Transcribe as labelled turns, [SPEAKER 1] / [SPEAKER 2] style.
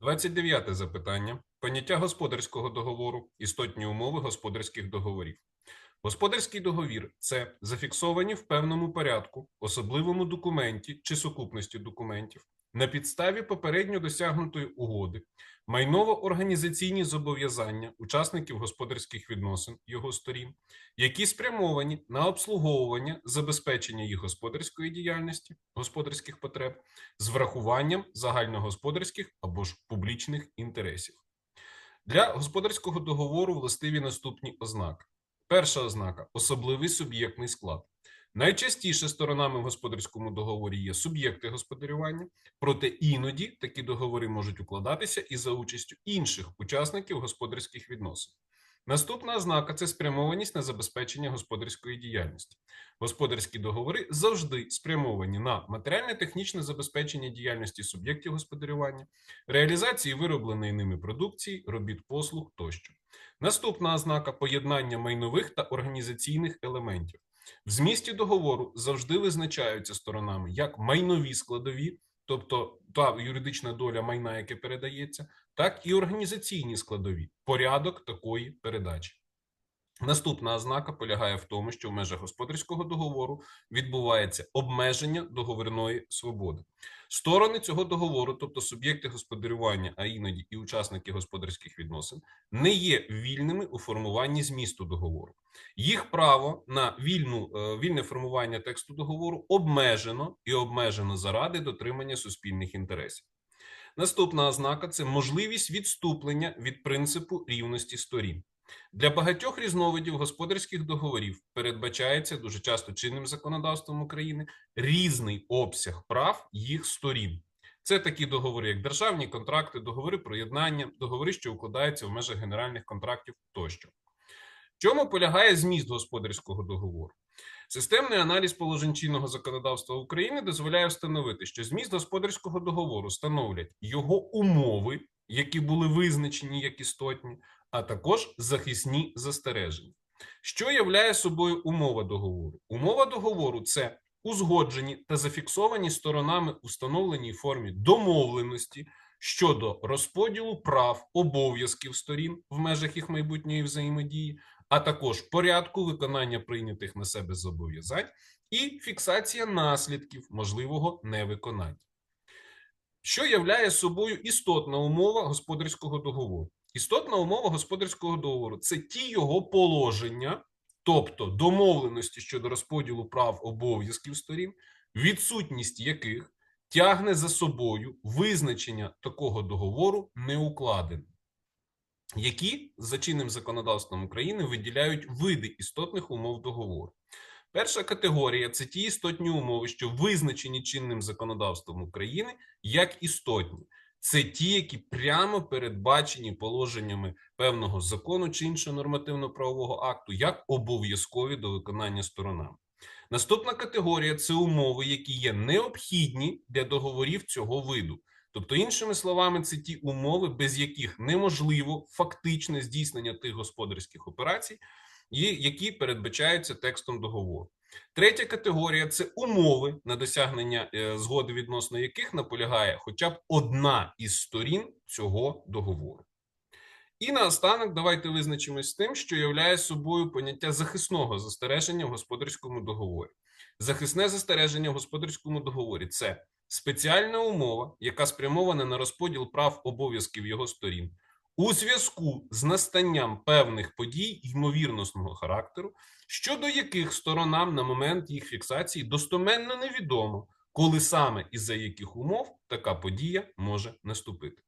[SPEAKER 1] 29 запитання. Поняття господарського договору, істотні умови господарських договорів. Господарський договір це зафіксовані в певному порядку, особливому документі чи сукупності документів на підставі попередньо досягнутої угоди, майново-організаційні зобов'язання учасників господарських відносин його сторін, які спрямовані на обслуговування, забезпечення їх господарської діяльності, господарських потреб з врахуванням загальногосподарських або ж публічних інтересів. Для господарського договору властиві наступні ознаки. Перша ознака особливий суб'єктний склад. Найчастіше сторонами в господарському договорі є суб'єкти господарювання, проте іноді такі договори можуть укладатися і за участю інших учасників господарських відносин. Наступна ознака це спрямованість на забезпечення господарської діяльності. Господарські договори завжди спрямовані на матеріально-технічне забезпечення діяльності суб'єктів господарювання, реалізації виробленої ними продукції, робіт послуг тощо. Наступна ознака поєднання майнових та організаційних елементів. В змісті договору завжди визначаються сторонами як майнові складові, тобто та юридична доля майна, яке передається, так і організаційні складові порядок такої передачі. Наступна ознака полягає в тому, що в межах господарського договору відбувається обмеження договірної свободи. Сторони цього договору, тобто суб'єкти господарювання, а іноді і учасники господарських відносин, не є вільними у формуванні змісту договору. Їх право на вільну, е, вільне формування тексту договору обмежено і обмежено заради дотримання суспільних інтересів. Наступна ознака це можливість відступлення від принципу рівності сторін. Для багатьох різновидів господарських договорів передбачається дуже часто чинним законодавством України різний обсяг прав їх сторін. Це такі договори, як державні контракти, договори про єднання, договори, що укладаються в межах генеральних контрактів тощо. В чому полягає зміст господарського договору? Системний аналіз положень чинного законодавства України дозволяє встановити, що зміст господарського договору становлять його умови, які були визначені як істотні, а також захисні застереження. Що являє собою умова договору? Умова договору це узгоджені та зафіксовані сторонами установленій формі домовленості щодо розподілу прав, обов'язків сторін в межах їх майбутньої взаємодії, а також порядку виконання прийнятих на себе зобов'язань і фіксація наслідків можливого невиконання. Що являє собою істотна умова господарського договору? Істотна умова господарського договору це ті його положення, тобто домовленості щодо розподілу прав обов'язків сторін, відсутність яких тягне за собою визначення такого договору неукладеним, які за чинним законодавством України виділяють види істотних умов договору. Перша категорія це ті істотні умови, що визначені чинним законодавством України як істотні. Це ті, які прямо передбачені положеннями певного закону чи іншого нормативно-правового акту, як обов'язкові до виконання сторонами. Наступна категорія це умови, які є необхідні для договорів цього виду. Тобто, іншими словами, це ті умови, без яких неможливо фактичне здійснення тих господарських операцій, які передбачаються текстом договору. Третя категорія це умови на досягнення е, згоди, відносно яких наполягає хоча б одна із сторін цього договору. І наостанок давайте визначимось з тим, що являє собою поняття захисного застереження в господарському договорі. Захисне застереження в господарському договорі це спеціальна умова, яка спрямована на розподіл прав обов'язків його сторін у зв'язку з настанням певних подій ймовірностного характеру, щодо яких сторонам на момент їх фіксації достоменно невідомо, коли саме і за яких умов така подія може наступити.